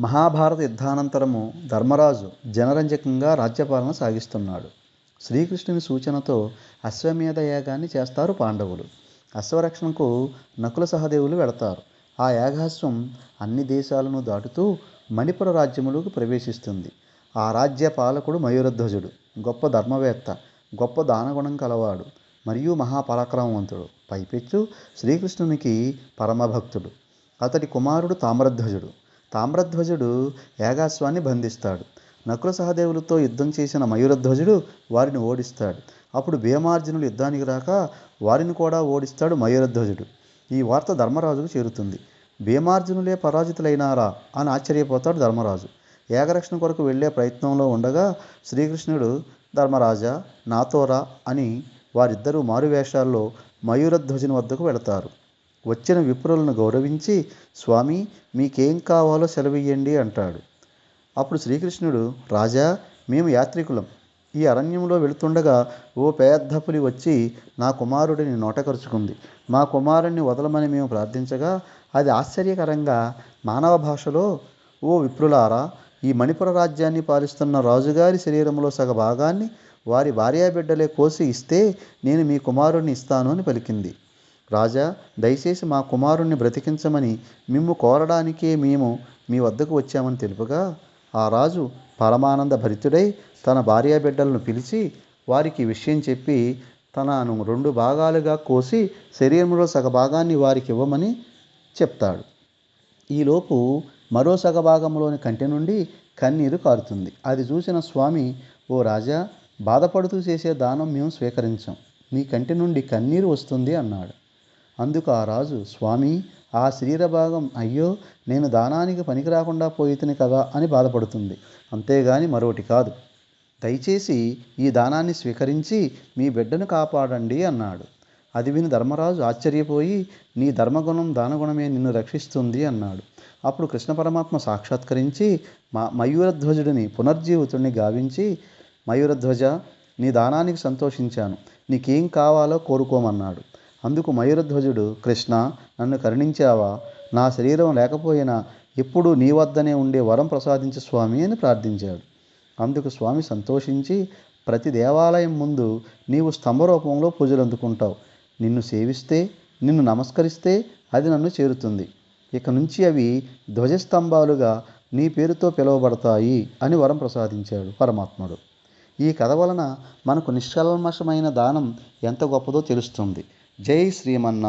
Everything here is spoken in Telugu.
మహాభారత యుద్ధానంతరము ధర్మరాజు జనరంజకంగా రాజ్యపాలన సాగిస్తున్నాడు. శ్రీకృష్ణుని సూచనతో అశ్వమేధ యాగాన్ని చేస్తారు పాండవులు. అశ్వరక్షణకు నకుల సహదేవులు వెళతారు ఆ యాగాశ్వం అన్ని దేశాలను దాటుతూ మణిపుర రాజ్యములకు ప్రవేశిస్తుంది. ఆ రాజ్య పాలకుడు మయూరధ్వజుడు గొప్ప ధర్మవేత్త గొప్ప దానగుణం కలవాడు మరియు మహాపరాక్రమవంతుడు పైపెచ్చు శ్రీకృష్ణునికి పరమభక్తుడు. అతడి కుమారుడు తామ్రధ్వజుడు. తామ్రధ్వజుడు యాగాశ్వాన్ని బంధిస్తాడు. నకుల సహదేవులతో యుద్ధం చేసిన మయూరధ్వజుడు వారిని ఓడిస్తాడు. అప్పుడు భీమార్జునులు యుద్ధానికి రాక వారిని కూడా ఓడిస్తాడు మయూరధ్వజుడు. ఈ వార్త ధర్మరాజుకు చేరుతుంది. భీమార్జునులే పరాజితులైనారా అని ఆశ్చర్యపోతాడు ధర్మరాజు. ఏకరక్షణ కొరకు వెళ్ళే ప్రయత్నంలో ఉండగా శ్రీకృష్ణుడు ధర్మరాజా నాతోరా అని వారిద్దరూ మారువేషాల్లో మయూరధ్వజుని వద్దకు వెళతారు. వచ్చిన విప్రులను గౌరవించి స్వామి మీకేం కావాలో సెలవియ్యండి అంటాడు. అప్పుడు శ్రీకృష్ణుడు రాజా మేము యాత్రికులం. ఈ అరణ్యంలో వెళుతుండగా ఓ పెద్ద పులి వచ్చి నా కుమారుడిని నోటకరుచుకుంది. మా కుమారుణ్ణి వదలమని మేము ప్రార్థించగా అది ఆశ్చర్యకరంగా మానవ భాషలో ఓ విప్రులారా ఈ మణిపుర రాజ్యాన్ని పాలిస్తున్న రాజుగారి శరీరంలో సగ భాగాన్ని వారి భార్యాబిడ్డలే కోసి ఇస్తే నేను మీ కుమారుణ్ణి ఇస్తాను అని పలికింది. రాజా దయచేసి మా కుమారుణ్ణి బ్రతికించమని మిమ్ము కోరడానికే మేము మీ వద్దకు వచ్చామని తెలుపగా ఆ రాజు పరమానంద భరితుడై తన భార్యాబిడ్డలను పిలిచి వారికి విషయం చెప్పి తనను రెండు భాగాలుగా కోసి శరీరంలో సగభాగాన్ని వారికి ఇవ్వమని చెప్తాడు. ఈలోపు మరో సగభాగంలోని కంటి నుండి కన్నీరు కారుతుంది. అది చూసిన స్వామి ఓ రాజా బాధపడుతూ చేసే దానం మేము స్వీకరించాం. నీ కంటి నుండి కన్నీరు వస్తుంది అన్నాడు. అందుకు ఆ రాజు స్వామి ఆ శరీర భాగం అయ్యో నేను దానానికి పనికి రాకుండా పోయితుని కదా అని బాధపడుతుంది. అంతేగాని మరొకటి కాదు. దయచేసి ఈ దానాన్ని స్వీకరించి మీ బిడ్డను కాపాడండి అన్నాడు. అది విని ధర్మరాజు ఆశ్చర్యపోయి నీ ధర్మగుణం దానగుణమే నిన్ను రక్షిస్తుంది అన్నాడు. అప్పుడు కృష్ణ పరమాత్మ సాక్షాత్కరించి మా మయూరధ్వజుడిని పునర్జీవితుడిని గావించి మయూరధ్వజ నీ దానానికి సంతోషించాను. నీకేం కావాలో కోరుకోమన్నాడు. అందుకు మయూరధ్వజుడు కృష్ణ నన్ను కరుణించావా? నా శరీరం లేకపోయినా ఎప్పుడూ నీ వద్దనే ఉండే వరం ప్రసాదించు స్వామి అని ప్రార్థించాడు. అందుకు స్వామి సంతోషించి ప్రతి దేవాలయం ముందు నీవు స్తంభ రూపంలో పూజలు అందుకుంటావు. నిన్ను సేవిస్తే నిన్ను నమస్కరిస్తే అది నన్ను చేరుతుంది. ఇక నుంచి అవి ధ్వజస్తంభాలుగా నీ పేరుతో పిలువబడతాయి అని వరం ప్రసాదించాడు పరమాత్ముడు. ఈ కథ వలన మనకు నిష్కల్మషమైన దానం ఎంత గొప్పదో తెలుస్తుంది. ஜெய் ஸ்ரீமன்